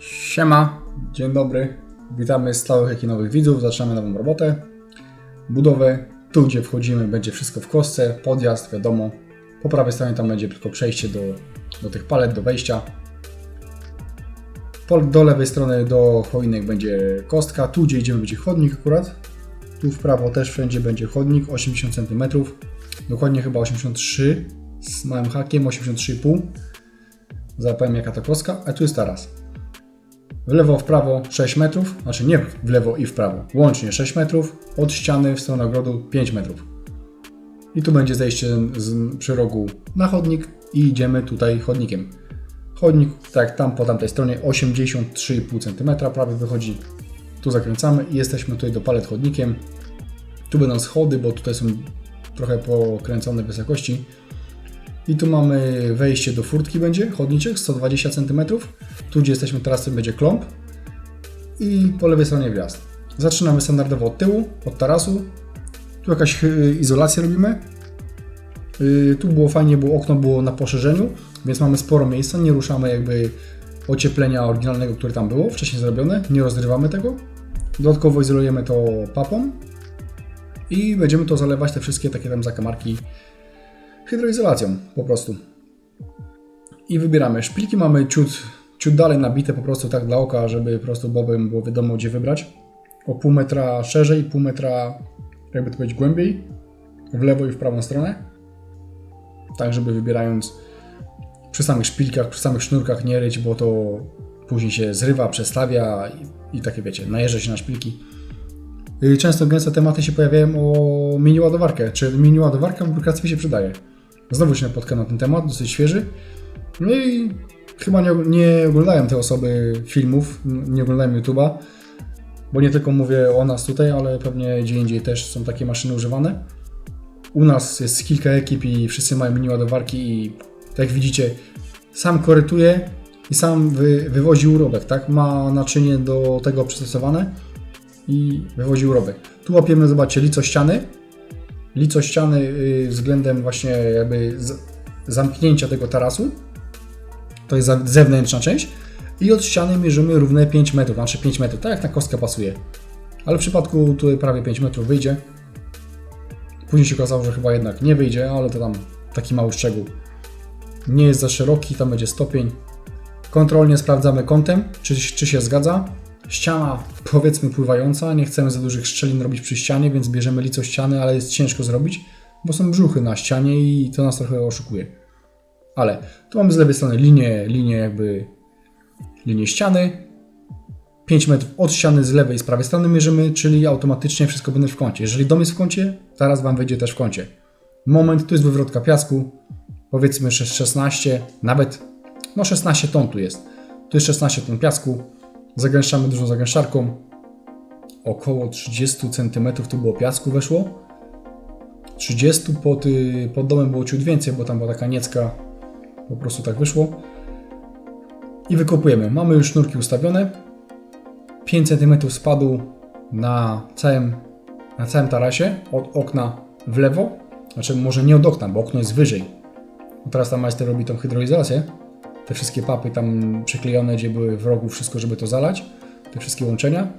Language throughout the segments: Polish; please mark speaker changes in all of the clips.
Speaker 1: Siema, dzień dobry. Witamy stałych jak i nowych widzów. Zaczynamy nową robotę. Budowę. Tu, gdzie wchodzimy, będzie wszystko w kostce. Podjazd, wiadomo. Po prawej stronie tam będzie tylko przejście do, do tych palet, do wejścia. Po, do lewej strony do choinek będzie kostka. Tu, gdzie idziemy, będzie chodnik akurat. Tu w prawo też wszędzie będzie chodnik, 80 cm. Dokładnie chyba 83 z małym hakiem, 83,5. Zapowiem jaka to kostka, a tu jest taras. W lewo, w prawo 6 metrów, znaczy nie w lewo i w prawo, łącznie 6 metrów, od ściany w stronę ogrodu 5 metrów. I tu będzie zejście z, przy rogu na chodnik i idziemy tutaj chodnikiem. Chodnik, tak tam po tamtej stronie, 83,5 cm prawie wychodzi. Tu zakręcamy i jesteśmy tutaj do palet chodnikiem. Tu będą schody, bo tutaj są trochę pokręcone wysokości. I tu mamy wejście do furtki będzie, chodniczek 120 cm. Tu gdzie jesteśmy teraz to będzie klomp. I po lewej stronie wjazd. Zaczynamy standardowo od tyłu, od tarasu. Tu jakaś y, izolację robimy. Y, Tu było fajnie, bo okno było na poszerzeniu, więc mamy sporo miejsca. Nie ruszamy jakby ocieplenia oryginalnego, które tam było, wcześniej zrobione. Nie rozrywamy tego. Dodatkowo izolujemy to papą i będziemy to zalewać, te wszystkie takie tam zakamarki hydroizolacją po prostu. I wybieramy. Szpilki mamy ciut, ciut dalej nabite po prostu tak dla oka, żeby po prostu bobem było wiadomo gdzie wybrać. O pół metra szerzej, pół metra jakby to powiedzieć głębiej, w lewo i w prawą stronę. Tak, żeby wybierając przy samych szpilkach, przy samych sznurkach nie ryć, bo to później się zrywa, przestawia i, i takie wiecie, najeżdża się na szpilki. Często gęste tematy się pojawiają o mini ładowarkę. Czy mini ładowarka w brukarstwie się przydaje? Znowu się napotkam na ten temat, dosyć świeży. No i chyba nie, nie oglądają te osoby filmów, nie oglądają YouTube'a, bo nie tylko mówię o nas tutaj, ale pewnie gdzie indziej też są takie maszyny używane. U nas jest kilka ekip i wszyscy mają mini ładowarki i tak jak widzicie, sam korytuje i sam wy, wywozi urobek, tak? Ma naczynie do tego przystosowane i wywozi urobek. Tu łapiemy, zobaczcie, lico ściany. Lico ściany y, względem właśnie jakby zamknięcia tego tarasu. To jest zewnętrzna część. I od ściany mierzymy równe 5 metrów, znaczy 5 metrów, tak jak na kostkę pasuje. Ale w przypadku tutaj prawie 5 metrów wyjdzie. Później się okazało, że chyba jednak nie wyjdzie, ale to tam taki mały szczegół. Nie jest za szeroki, tam będzie stopień. Kontrolnie sprawdzamy kątem, czy, czy się zgadza. Ściana powiedzmy pływająca, nie chcemy za dużych szczelin robić przy ścianie, więc bierzemy lico ściany, ale jest ciężko zrobić, bo są brzuchy na ścianie i to nas trochę oszukuje. Ale tu mamy z lewej strony linię, linię jakby linię ściany. 5 metrów od ściany z lewej i z prawej strony mierzymy, czyli automatycznie wszystko będzie w kącie. Jeżeli dom jest w kącie, zaraz Wam wyjdzie też w kącie. Moment, tu jest wywrotka piasku, powiedzmy że 16, nawet no 16 ton tu jest. Tu jest 16 ton piasku. Zagęszczamy dużą zagęszczarką. Około 30 cm tu było piasku weszło. 30 pod, y, pod domem było ciut więcej, bo tam była taka niecka. Po prostu tak wyszło. I wykopujemy. Mamy już sznurki ustawione. 5 cm spadu na całym, na całym tarasie od okna w lewo. Znaczy może nie od okna, bo okno jest wyżej. Teraz tam majster robi tą hydroizolację te wszystkie papy tam przyklejone, gdzie były w rogu, wszystko, żeby to zalać, te wszystkie łączenia.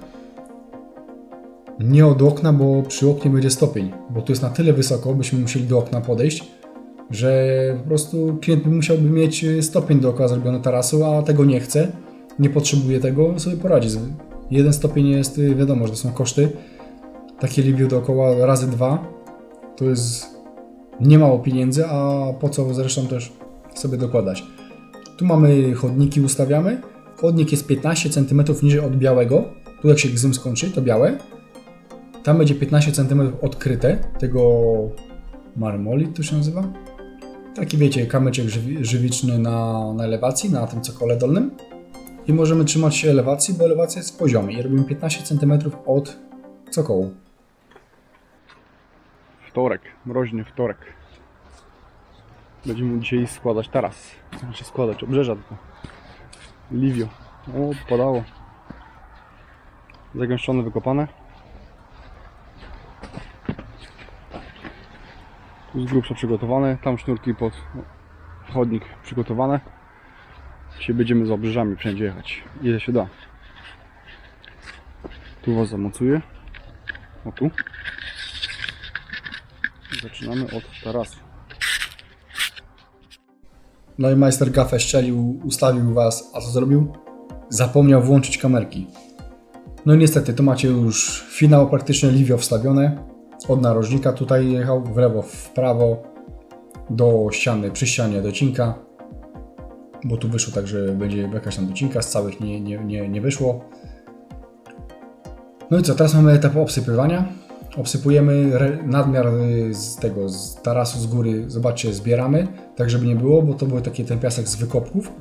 Speaker 1: Nie od okna, bo przy oknie będzie stopień, bo tu jest na tyle wysoko, byśmy musieli do okna podejść, że po prostu klient musiałby mieć stopień dookoła zrobiony tarasu, a tego nie chce, nie potrzebuje tego, sobie poradzi. Jeden stopień jest, wiadomo, że to są koszty. Takie review dookoła razy dwa to jest nie mało pieniędzy, a po co zresztą też sobie dokładać. Tu mamy chodniki, ustawiamy. Chodnik jest 15 cm niżej od białego. Tu jak się gzym skończy, to białe. Tam będzie 15 cm odkryte, tego marmolit to się nazywa. Taki wiecie, kamyczek żywi- żywiczny na, na elewacji, na tym cokole dolnym. I możemy trzymać się elewacji, bo elewacja jest w poziomie. I robimy 15 cm od cokołu.
Speaker 2: Wtorek, mroźny wtorek. Będziemy dzisiaj składać taras. Znaczy składać obrzeża tylko. Liwio. O, padało. Zagęszczone, wykopane. Tu jest grubsza przygotowane. Tam sznurki pod chodnik przygotowane. Dzisiaj będziemy z obrzeżami wszędzie jechać. Ile się da. Tu was zamocuję. O tu. Zaczynamy od tarasu.
Speaker 1: No i majster gafę szczelił, ustawił was, a co zrobił? Zapomniał włączyć kamerki. No i niestety, tu macie już finał praktycznie Livio wstawione. Od narożnika tutaj jechał, w lewo, w prawo, do ściany, przy ścianie docinka. Bo tu wyszło tak, że będzie jakaś tam docinka, z całych nie, nie, nie, nie wyszło. No i co, teraz mamy etap obsypywania. Obsypujemy nadmiar y, z tego, z tarasu z góry, zobaczcie, zbieramy, tak żeby nie było, bo to był taki ten piasek z wykopków.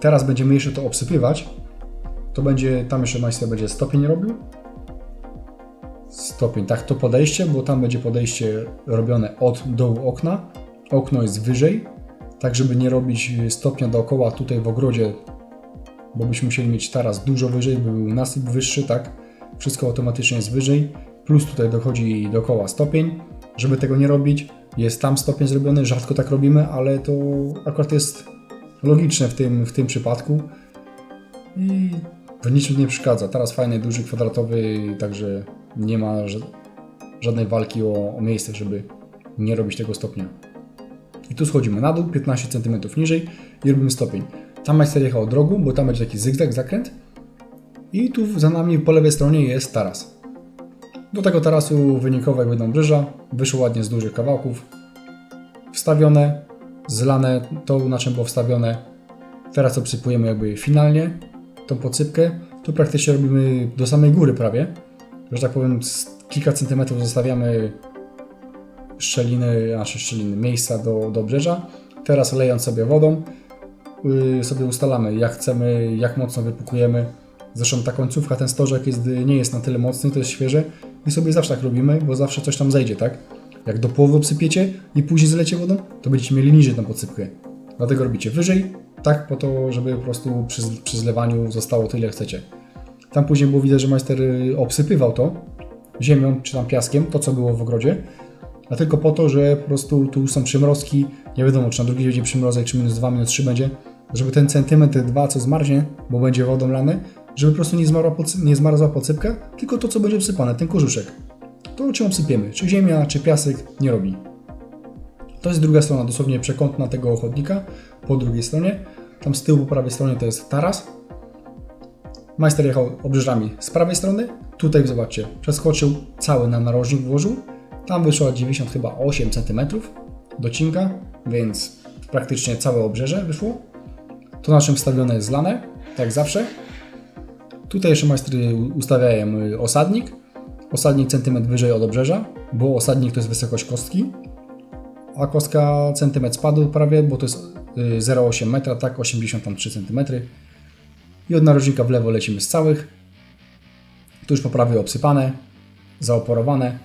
Speaker 1: Teraz będziemy jeszcze to obsypywać. To będzie, tam jeszcze majster będzie stopień robił. Stopień, tak, to podejście, bo tam będzie podejście robione od dołu okna. Okno jest wyżej, tak żeby nie robić stopnia dookoła tutaj w ogrodzie, bo byśmy musieli mieć taras dużo wyżej, by był nasyp wyższy, tak? Wszystko automatycznie jest wyżej, plus tutaj dochodzi dookoła stopień. Żeby tego nie robić, jest tam stopień zrobiony, rzadko tak robimy, ale to akurat jest logiczne w tym, w tym przypadku i w niczym nie przeszkadza. Teraz fajny, duży, kwadratowy, także nie ma ża- żadnej walki o, o miejsce, żeby nie robić tego stopnia. I tu schodzimy na dół, 15 cm niżej i robimy stopień. Tam majster jechał drogą, bo tam będzie taki zygzak, zakręt. I tu za nami po lewej stronie jest taras. Do tego tarasu wynikowo jak będą brzyża, wyszło ładnie z dużych kawałków. Wstawione, zlane, to na czym było wstawione. Teraz obsypujemy jakby finalnie tą podsypkę. Tu praktycznie robimy do samej góry prawie. Że tak powiem, kilka centymetrów zostawiamy szczeliny, nasze szczeliny, miejsca do, do obrzeża. Teraz lejąc sobie wodą, yy, sobie ustalamy jak chcemy, jak mocno wypukujemy. Zresztą ta końcówka, ten stożek jest, nie jest na tyle mocny, to jest świeże i sobie zawsze tak robimy, bo zawsze coś tam zejdzie, tak? Jak do połowy obsypiecie i później zlecie wodą, to będziecie mieli niżej tą podsypkę. Dlatego robicie wyżej, tak po to, żeby po prostu przy, przy zlewaniu zostało tyle chcecie. Tam później było widać, że majster y, obsypywał to ziemią czy tam piaskiem, to co było w ogrodzie, a tylko po to, że po prostu tu są przymrozki, nie wiadomo czy na drugi będzie przymrozek, czy minus 2, minus 3 będzie, żeby ten centymetr, dwa co zmarznie, bo będzie wodą lane, żeby po prostu nie, zmarła nie zmarzła tylko to co będzie wsypane, ten korzuszek. To czym obsypiemy, czy ziemia, czy piasek, nie robi. To jest druga strona, dosłownie przekątna tego chodnika, po drugiej stronie. Tam z tyłu po prawej stronie to jest taras. Majster jechał obrzeżami z prawej strony. Tutaj zobaczcie, przeskoczył cały na narożnik włożył. Tam wyszło 90 chyba 8 cm docinka, więc praktycznie całe obrzeże wyszło. To naszym wstawione jest zlane, tak jak zawsze. Tutaj jeszcze majstry ustawiają y, osadnik. Osadnik centymetr wyżej od obrzeża, bo osadnik to jest wysokość kostki, a kostka centymetr spadł prawie, bo to jest y, 0,8 metra, tak 83 cm. I od narożnika w lewo lecimy z całych. Tu już po prawej obsypane, zaoporowane.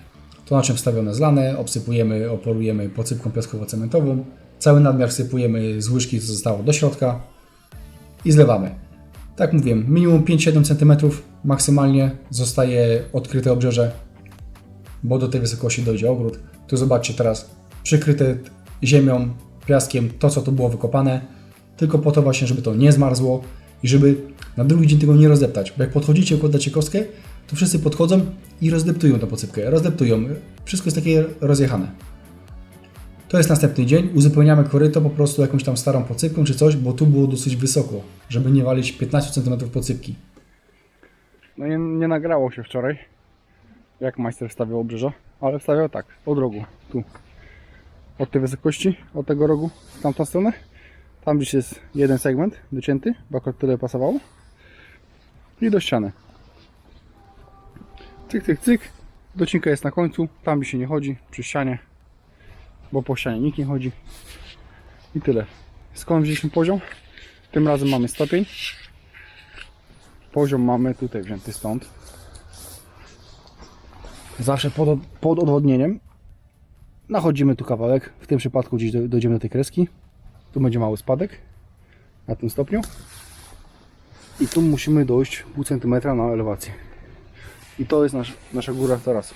Speaker 1: To na czym wstawione zlane, obsypujemy, oporujemy posypką piaskowo-cementową. Cały nadmiar wsypujemy z łyżki, co zostało do środka i zlewamy. Tak mówiłem, minimum 5-7 cm maksymalnie zostaje odkryte obrzeże, bo do tej wysokości dojdzie ogród. Tu zobaczcie teraz przykryte ziemią, piaskiem, to co tu było wykopane, tylko po to właśnie, żeby to nie zmarzło i żeby na drugi dzień tego nie rozdeptać. Bo jak podchodzicie, układacie kostkę, to wszyscy podchodzą i rozdeptują tą podsypkę. Rozdeptują. Wszystko jest takie rozjechane. To jest następny dzień. Uzupełniamy koryto po prostu jakąś tam starą podsypką czy coś, bo tu było dosyć wysoko, żeby nie walić 15 cm podsypki.
Speaker 2: No nie, nie nagrało się wczoraj, jak majster wstawiał obrzeża, ale wstawiał tak, od rogu, tu. Od tej wysokości, od tego rogu, w tamtą stronę. Tam gdzieś jest jeden segment docięty, bo akurat tyle pasowało. I do ściany. Cyk, cyk, cyk. Docinka jest na końcu, tam się nie chodzi, przy ścianie, bo po ścianie nikt nie chodzi. I tyle. Skąd wzięliśmy poziom? Tym razem mamy stopień. Poziom mamy tutaj wzięty stąd. Zawsze pod, pod odwodnieniem. Nachodzimy tu kawałek. W tym przypadku gdzieś do, dojdziemy do tej kreski. Tu będzie mały spadek na tym stopniu. I tu musimy dojść pół centymetra na elewację. I to jest nasz, nasza góra tarasu.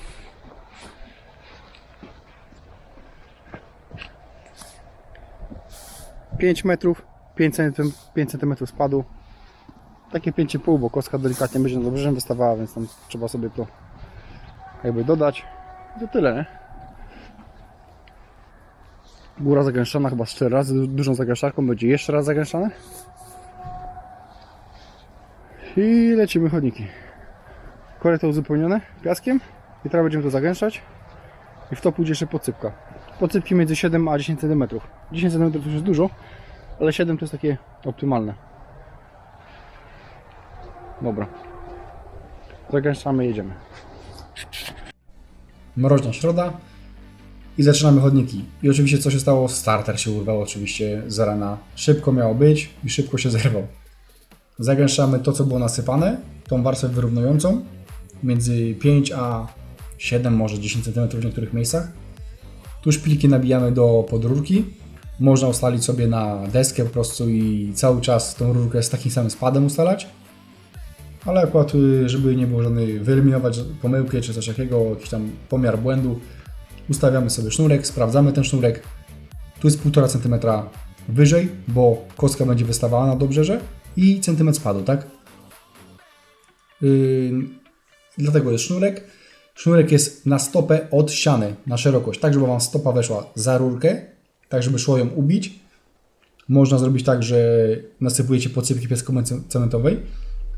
Speaker 2: 5 metrów, 5 cm, 5 cm spadu. Takie 5,5, bo kostka delikatnie będzie nad obrzeżem wystawała, więc tam trzeba sobie to jakby dodać. I to tyle, nie? Góra zagęszczona chyba z 4 razy, du- dużą zagęszczarką będzie jeszcze raz zagęszczane. I lecimy chodniki. Koryto uzupełnione piaskiem i teraz będziemy to zagęszczać i w to pójdzie jeszcze podsypka. Podsypki między 7 a 10 cm. 10 cm to już jest dużo, ale 7 to jest takie optymalne. Dobra. Zagęszczamy, jedziemy.
Speaker 1: Mroźna środa i zaczynamy chodniki. I oczywiście co się stało? Starter się urwał oczywiście z rana. Szybko miało być i szybko się zerwał. Zagęszczamy to, co było nasypane, tą warstwę wyrównującą między 5 a 7, może 10 cm w niektórych miejscach. Tu szpilki nabijamy do podrurki. Można ustalić sobie na deskę po prostu i cały czas tą rurkę z takim samym spadem ustalać. Ale akurat, y, żeby nie było żadnej, wyeliminować pomyłki czy coś takiego, jakiś tam pomiar błędu, ustawiamy sobie sznurek, sprawdzamy ten sznurek. Tu jest 1,5 cm wyżej, bo kostka będzie wystawała na dobrzeże i centymetr spadu, tak? Yy, dlatego jest sznurek. Sznurek jest na stopę od ściany, na szerokość, tak żeby Wam stopa weszła za rurkę, tak żeby szło ją ubić. Można zrobić tak, że nasypujecie podsypki piaskowo-cementowej,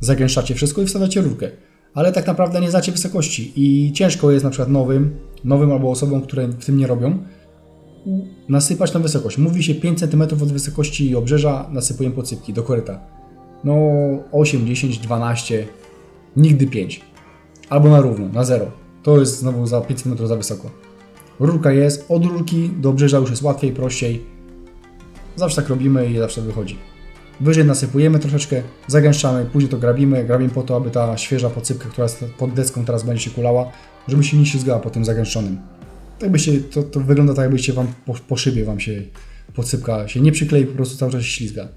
Speaker 1: zagęszczacie wszystko i wstawiacie rurkę. Ale tak naprawdę nie znacie wysokości i ciężko jest na przykład nowym, nowym albo osobom, które w tym nie robią, nasypać na wysokość. Mówi się 5 cm od wysokości obrzeża nasypuję podsypki do koryta. No 8, 10, 12, nigdy 5. Albo na równo, na zero. To jest znowu za 5 cm za wysoko. Rurka jest, od rurki do obrzeża już jest łatwiej, prościej. Zawsze tak robimy i zawsze wychodzi. Wyżej nasypujemy troszeczkę, zagęszczamy, później to grabimy. Grabimy po to, aby ta świeża podsypka, która jest pod deską teraz będzie się kulała, żeby się nie ślizgała po tym zagęszczonym. Tak by się, to, to wygląda tak, jakbyście wam po, po szybie wam się podsypka się nie przyklei, po prostu cały czas się ślizga.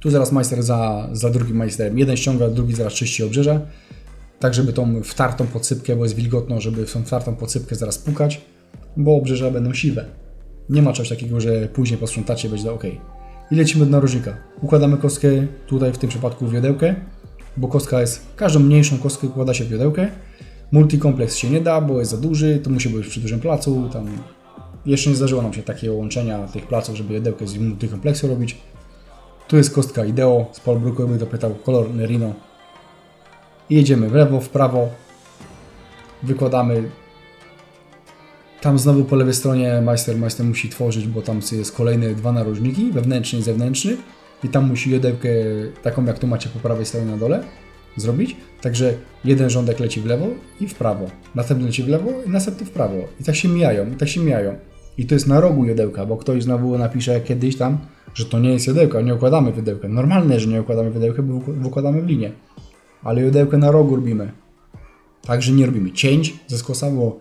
Speaker 1: Tu zaraz majster za, za drugim majsterem. Jeden ściąga, drugi zaraz czyści obrzeża. Tak, żeby tą wtartą podsypkę, bo jest wilgotno, żeby w tą wtartą podsypkę zaraz pukać, bo obrzeża będą siwe. Nie ma czegoś takiego, że później posprzątacie, będzie ok. I lecimy do narożnika. Układamy kostkę, tutaj w tym przypadku w wiodełkę, bo kostka jest, każdą mniejszą kostkę układa się w wiodełkę. Multikompleks się nie da, bo jest za duży, to musi być przy dużym placu, tam jeszcze nie zdarzyło nam się takiego łączenia tych placów, żeby jodełkę z multikompleksu robić. Tu jest kostka Ideo, z Polbruku jakby dopytał, kolor Merino. I jedziemy w lewo, w prawo, wykładamy tam znowu po lewej stronie majster musi tworzyć, bo tam jest kolejne dwa narożniki, wewnętrzny i zewnętrzny. I tam musi jodełkę, taką jak tu macie po prawej stronie na dole, zrobić. Także jeden rządek leci w lewo i w prawo. Następny leci w lewo i następny w prawo. I tak się mijają, i tak się mijają. I to jest na rogu jodełka, bo ktoś znowu napisze kiedyś tam, że to nie jest jodełka, nie układamy jodełka. Normalne, że nie układamy jodełka, bo uk- układamy w linię. Ale jodełkę na rogu robimy. Także nie robimy cięć ze skosa, bo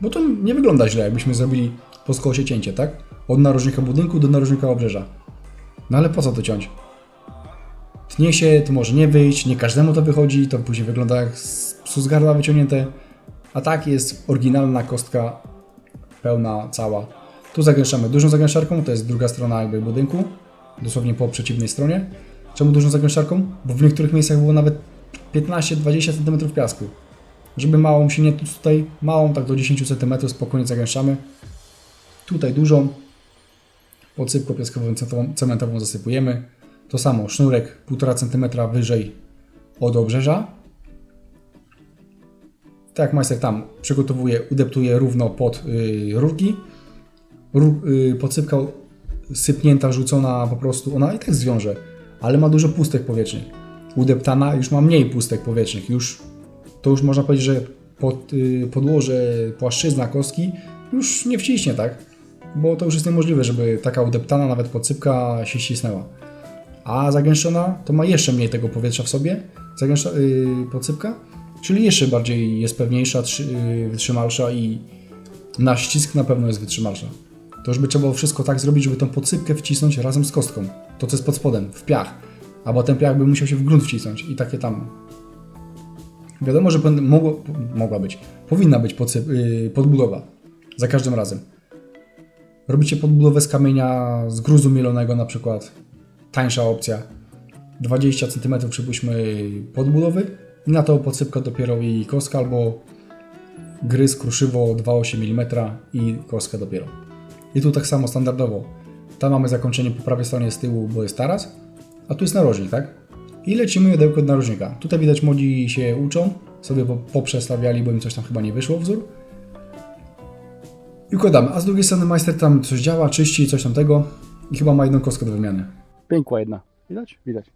Speaker 1: bo to nie wygląda źle, jakbyśmy zrobili po skosie cięcie, tak? Od narożnika budynku do narożnika obrzeża. No ale po co to ciąć? Tnie się, to może nie wyjść, nie każdemu to wychodzi, to później wygląda jak psu z gardła wyciągnięte. A tak jest oryginalna kostka, pełna, cała. Tu zagęszczamy dużą zagęszczarką, to jest druga strona jakby budynku, dosłownie po przeciwnej stronie. Czemu dużą zagęszczarką? Bo w niektórych miejscach było nawet 15-20 cm piasku. Żeby małą się nie tutaj, małą tak do 10 cm spokojnie zagęszczamy. Tutaj dużą, podsypką piaskową cementową- zasypujemy. To samo, sznurek 1,5 cm wyżej od obrzeża. Tak jak majster tam przygotowuje, udeptuje równo pod yy, rurki. Ru, yy, podsypka sypnięta, rzucona po prostu, ona i tak zwiąże, ale ma dużo pustek powietrznych. Udeptana już ma mniej pustek powietrznych, już to już można powiedzieć, że pod, y, podłoże, płaszczyzna kostki już nie wciśnie, tak? Bo to już jest niemożliwe, żeby taka udeptana nawet podsypka się ścisnęła. A zagęszczona to ma jeszcze mniej tego powietrza w sobie, zagęszcza, y, podsypka, czyli jeszcze bardziej jest pewniejsza, trzy, y, wytrzymalsza i na ścisk na pewno jest wytrzymalsza. To już by trzeba było wszystko tak zrobić, żeby tą podsypkę wcisnąć razem z kostką. To co jest pod spodem, w piach. Albo ten piach by musiał się w grunt wcisnąć i takie tam Wiadomo, że mogło, mogła być, powinna być yy, podbudowa za każdym razem. Robicie podbudowę z kamienia, z gruzu mielonego na przykład. Tańsza opcja. 20 cm przypuśćmy podbudowy i na to podsypka dopiero i kostka albo gryz, kruszywo 2,8 mm i kostka dopiero. I tu tak samo standardowo. Tam mamy zakończenie po prawej stronie z tyłu, bo jest taras, a tu jest narożnik, tak? I lecimy jodełko od narożnika. Tutaj widać młodzi się uczą, sobie po- poprzestawiali, bo im coś tam chyba nie wyszło wzór. I układamy, a z drugiej strony majster tam coś działa, czyści, coś tam tego i chyba ma jedną kostkę do wymiany.
Speaker 2: Pękła jedna. Widać? Widać.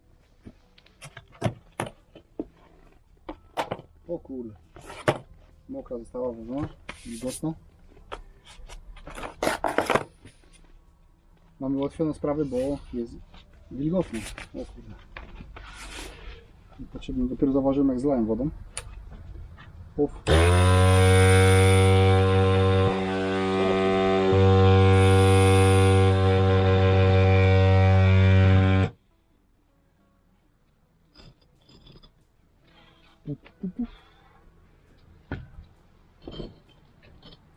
Speaker 2: O kurde. Mokra została włożona. Wilgotno. Mamy ułatwione sprawy, bo jest wilgotno. O kurde. Potrzebne. Dopiero zauważyłem jak zlałem wodą. Uf.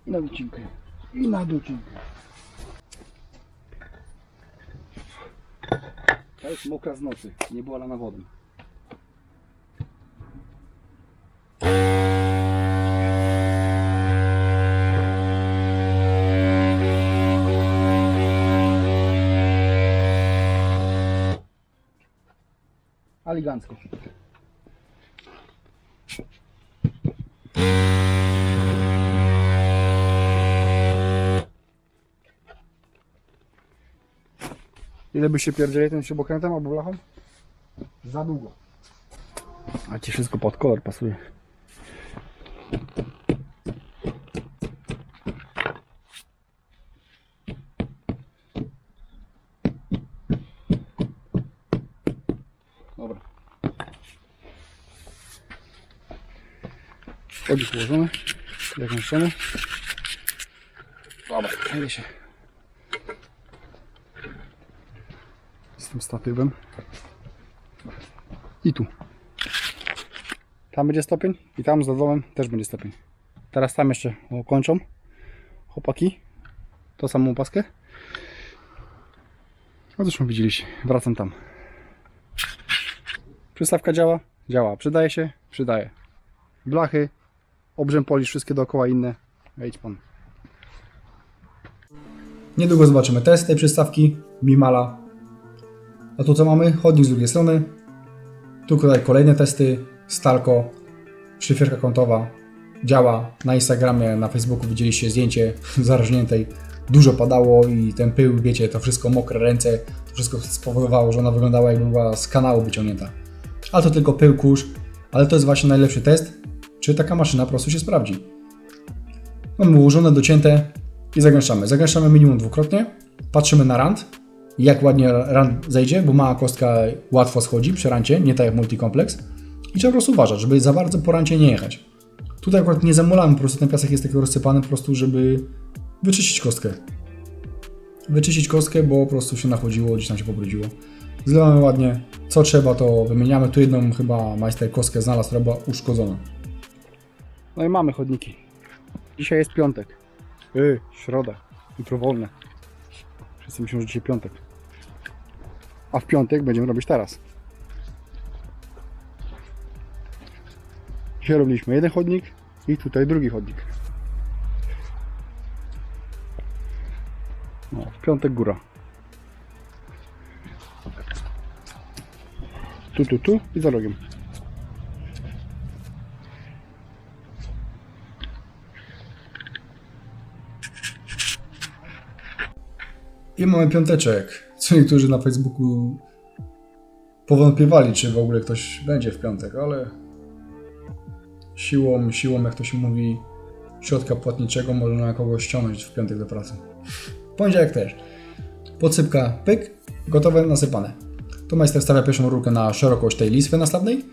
Speaker 2: Na docinkę. I na docinkę. To jest mokra z nocy. Nie była lana wodą. Elegancko. Ile by się pierdzieli tym śrubokrętem albo blachą? Za długo. A ci wszystko pod kolor pasuje. Dobra. Chodzik ułożony. Zakończony. Dobra, jedzie się. Z tym statywem. I tu. Tam będzie stopień i tam za domem też będzie stopień. Teraz tam jeszcze kończą chłopaki tą samą paskę. No zresztą widzieliście, wracam tam. Przystawka działa? Działa. Przydaje się? Przydaje. Blachy, obrzęp polisz, wszystkie dookoła inne. Wejdź pan.
Speaker 1: Niedługo zobaczymy test tej przystawki Mimala. A tu co mamy? Chodnik z drugiej strony. Tu tutaj kolejne testy. Stalko, szyfierka kątowa. Działa. Na Instagramie, na Facebooku widzieliście zdjęcie zarażniętej. Dużo padało i ten pył, wiecie, to wszystko mokre ręce. To wszystko spowodowało, że ona wyglądała jakby była z kanału wyciągnięta. Ale to tylko pył, kurz. Ale to jest właśnie najlepszy test, czy taka maszyna po prostu się sprawdzi. Mamy ułożone, docięte i zagęszczamy. Zagęszczamy minimum dwukrotnie. Patrzymy na rand, jak ładnie rand zejdzie, bo mała kostka łatwo schodzi przy rancie, nie tak jak multikompleks. I trzeba po prostu uważać, żeby za bardzo po rancie nie jechać. Tutaj akurat nie zamulamy, po prostu ten piasek jest taki rozsypany po prostu, żeby wyczyścić kostkę. Wyczyścić kostkę, bo po prostu się nachodziło, gdzieś tam się pobrudziło. Zlewamy ładnie, co trzeba to wymieniamy. Tu jedną chyba majster kostkę znalazł, która była uszkodzona.
Speaker 2: No i mamy chodniki. Dzisiaj jest piątek. Yy, środa. Jutro wolne. Wszyscy myślą, że dzisiaj piątek. A w piątek będziemy robić teraz. Dzisiaj robiliśmy jeden chodnik i tutaj drugi chodnik. No, w piątek góra. Tu, tu, tu i za rogiem.
Speaker 1: I mamy piąteczek. Co niektórzy na Facebooku powątpiewali, czy w ogóle ktoś będzie w piątek, ale siłą, siłą, jak to się mówi, środka płatniczego można kogoś ściągnąć w piątek do pracy. Poniedziałek też. Podsypka, pyk, gotowe, nasypane. Tu majster stawia pierwszą rurkę na szerokość tej listwy nastawnej,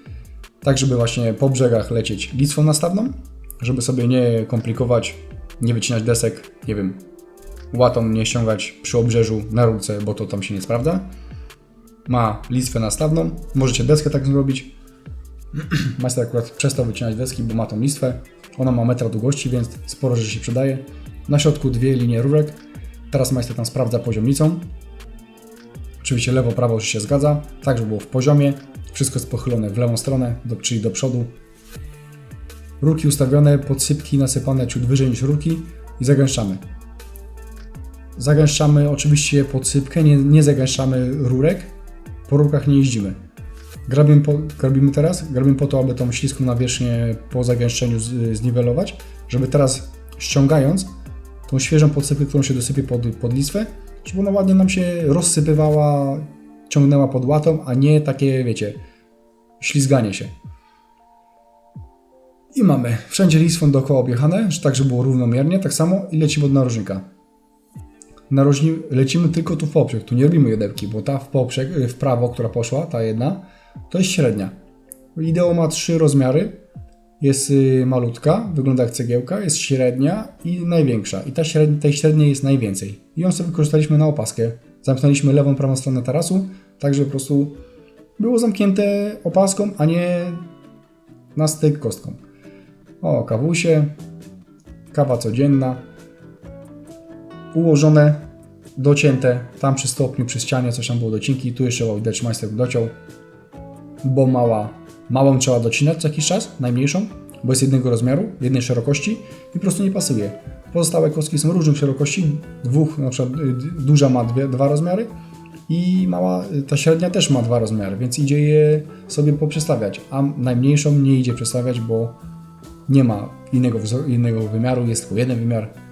Speaker 1: tak żeby właśnie po brzegach lecieć listwą nastawną, żeby sobie nie komplikować, nie wycinać desek, nie wiem, łatą nie ściągać przy obrzeżu na rurce, bo to tam się nie sprawdza. Ma listwę nastawną, możecie deskę tak zrobić. Majster akurat przestał wycinać deski, bo ma tą listwę. Ona ma metra długości, więc sporo rzeczy się przydaje. Na środku dwie linie rurek, Teraz majster tam sprawdza poziomnicą. Oczywiście lewo, prawo się zgadza, tak żeby było w poziomie. Wszystko jest pochylone w lewą stronę, do, czyli do przodu. Rurki ustawione, podsypki nasypane ciut wyżej niż rurki i zagęszczamy. Zagęszczamy oczywiście podsypkę, nie, nie zagęszczamy rurek, po rurkach nie jeździmy. Grabimy, po, grabimy teraz, grabimy po to, aby tą śliską nawierzchnię po zagęszczeniu z, zniwelować, żeby teraz ściągając tą świeżą podsypkę, którą się dosypie pod, pod listwę, żeby ona ładnie nam się rozsypywała, ciągnęła pod łatą, a nie takie, wiecie, ślizganie się. I mamy wszędzie listwą dookoła objechane, tak, żeby było równomiernie, tak samo i lecimy od narożnika. Narożni, lecimy tylko tu w poprzek, tu nie robimy jodełki, bo ta w poprzek, w prawo, która poszła, ta jedna, to jest średnia. Ideo ma trzy rozmiary, jest y, malutka, wygląda jak cegiełka, jest średnia i największa. I ta średnia, tej średniej jest najwięcej. I ją sobie wykorzystaliśmy na opaskę. Zamknęliśmy lewą, prawą stronę tarasu, tak żeby po prostu było zamknięte opaską, a nie na styk kostką. O, kawusie, kawa codzienna, ułożone, docięte, tam przy stopniu, przy ścianie coś tam było docinki, tu jeszcze widać majster dociął, bo mała, małą trzeba docinać co jakiś czas, najmniejszą, bo jest jednego rozmiaru, jednej szerokości i po prostu nie pasuje. Pozostałe kostki są różnych szerokości, dwóch, na przykład y, duża ma dwie, dwa rozmiary i mała, y, ta średnia też ma dwa rozmiary, więc idzie je sobie poprzestawiać, a najmniejszą nie idzie przestawiać, bo nie ma innego, innego wymiaru, jest tylko jeden wymiar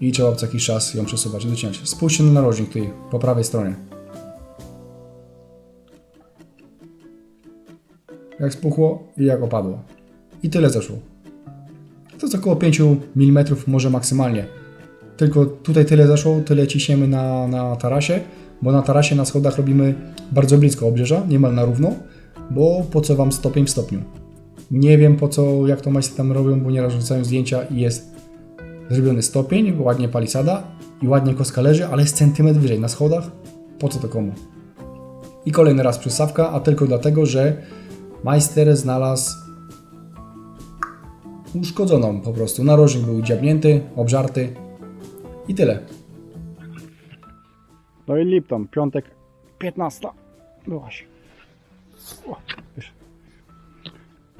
Speaker 1: i trzeba co jakiś czas ją przesuwać i docinać. Spójrzcie na narożnik tutaj po prawej stronie. Jak spuchło i jak opadło. I tyle zeszło. To jest około 5 mm może maksymalnie. Tylko tutaj tyle zeszło, tyle ciśniemy na, na tarasie, bo na tarasie na schodach robimy bardzo blisko obrzeża, niemal na równo, bo po co Wam stopień w stopniu. Nie wiem po co, jak to majstry tam robią, bo nieraz rzucają zdjęcia i jest zrobiony stopień, ładnie palisada i ładnie kostka leży, ale jest centymetr wyżej na schodach. Po co to komu? I kolejny raz przystawka, a tylko dlatego, że majster znalazł uszkodzoną po prostu. Narożnik był dziabnięty, obżarty i tyle.
Speaker 2: No i Lipton, piątek 15. Byłaś. O.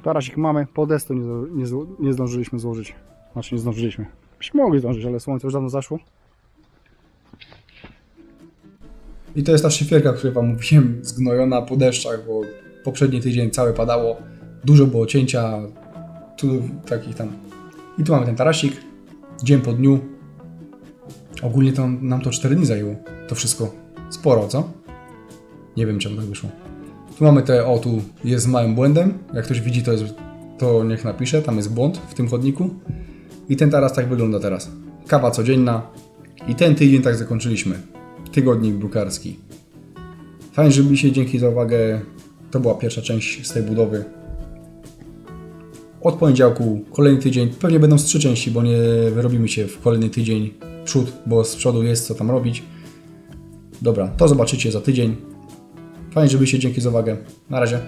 Speaker 2: Tarasik mamy, podestu nie, nie, nie zdążyliśmy złożyć. Znaczy nie zdążyliśmy. Byśmy mogli zdążyć, ale słońce już dawno zaszło.
Speaker 1: I to jest ta szyfierka, o której Wam mówiłem, zgnojona po deszczach, bo poprzedni tydzień cały padało, dużo było cięcia, tu takich tam. I tu mamy ten tarasik, dzień po dniu. Ogólnie to nam to 4 dni zajęło, to wszystko. Sporo, co? Nie wiem, czemu tak wyszło. Tu mamy te, o tu jest z małym błędem, jak ktoś widzi, to, jest, to niech napisze, tam jest błąd w tym chodniku. I ten taras tak wygląda teraz. Kawa codzienna. I ten tydzień tak zakończyliśmy. Tygodnik brukarski. Fajnie, że byliście, dzięki za uwagę. To była pierwsza część z tej budowy. Od poniedziałku, kolejny tydzień, pewnie będą z trzy części, bo nie wyrobimy się w kolejny tydzień przód, bo z przodu jest co tam robić. Dobra, to zobaczycie za tydzień. Fajnie, że byliście, dzięki za uwagę. Na razie.